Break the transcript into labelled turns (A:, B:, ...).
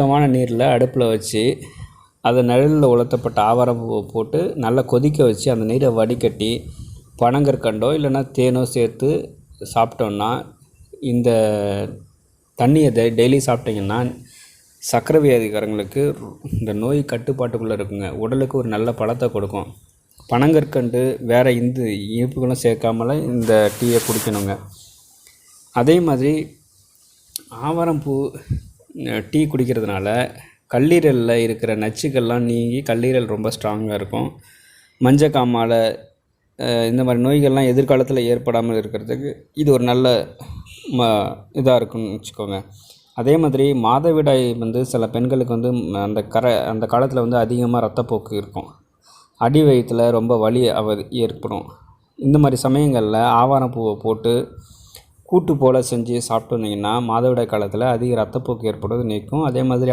A: சுத்தமான நீரில் அடுப்பில் வச்சு அதை நிழலில் உலர்த்தப்பட்ட ஆவாரம்பூவை போட்டு நல்லா கொதிக்க வச்சு அந்த நீரை வடிகட்டி பனங்கற்கண்டோ இல்லைன்னா தேனோ சேர்த்து சாப்பிட்டோன்னா இந்த தண்ணியை டெ டெய்லி சாப்பிட்டிங்கன்னா சக்கரை வியாதிக்காரங்களுக்கு இந்த நோய் கட்டுப்பாட்டுக்குள்ளே இருக்குங்க. உடலுக்கு ஒரு நல்ல பலத்தை கொடுக்கும். பனங்கற்கண்டு வேறு இந்த இனிப்புகளும் சேர்க்காமல இந்த டீயை குடிக்கணுங்க. அதே மாதிரி ஆவாரம் பூ டீ குடிக்கிறதுனால கல்லீரலில் இருக்கிற நச்சுக்கள்லாம் நீங்கி கல்லீரல் ரொம்ப ஸ்ட்ராங்காக இருக்கும். மஞ்ச அஹ், இந்த மாதிரி நோய்கள்லாம் எதிர்காலத்தில் ஏற்படாமல் இருக்கிறதுக்கு இது ஒரு நல்ல ம இதாக இருக்குன்னு வச்சுக்கோங்க. அதே மாதிரி மாதவிடாய் வந்து சில பெண்களுக்கு வந்து அந்த கரை அந்த காலத்தில் வந்து அதிகமாக ரத்தப்போக்கு இருக்கும். அடி வயிற்றில் ரொம்ப வலி அவ ஏற்படும். இந்த மாதிரி சமயங்களில் ஆவாரம் பூவை போட்டு கூட்டு போல் செஞ்சு சாப்பிட்டு வந்தீங்கன்னா மாதவிடாய் காலத்தில் அதிக ரத்தப்போக்கு ஏற்படுவது நீக்கும். அதே மாதிரி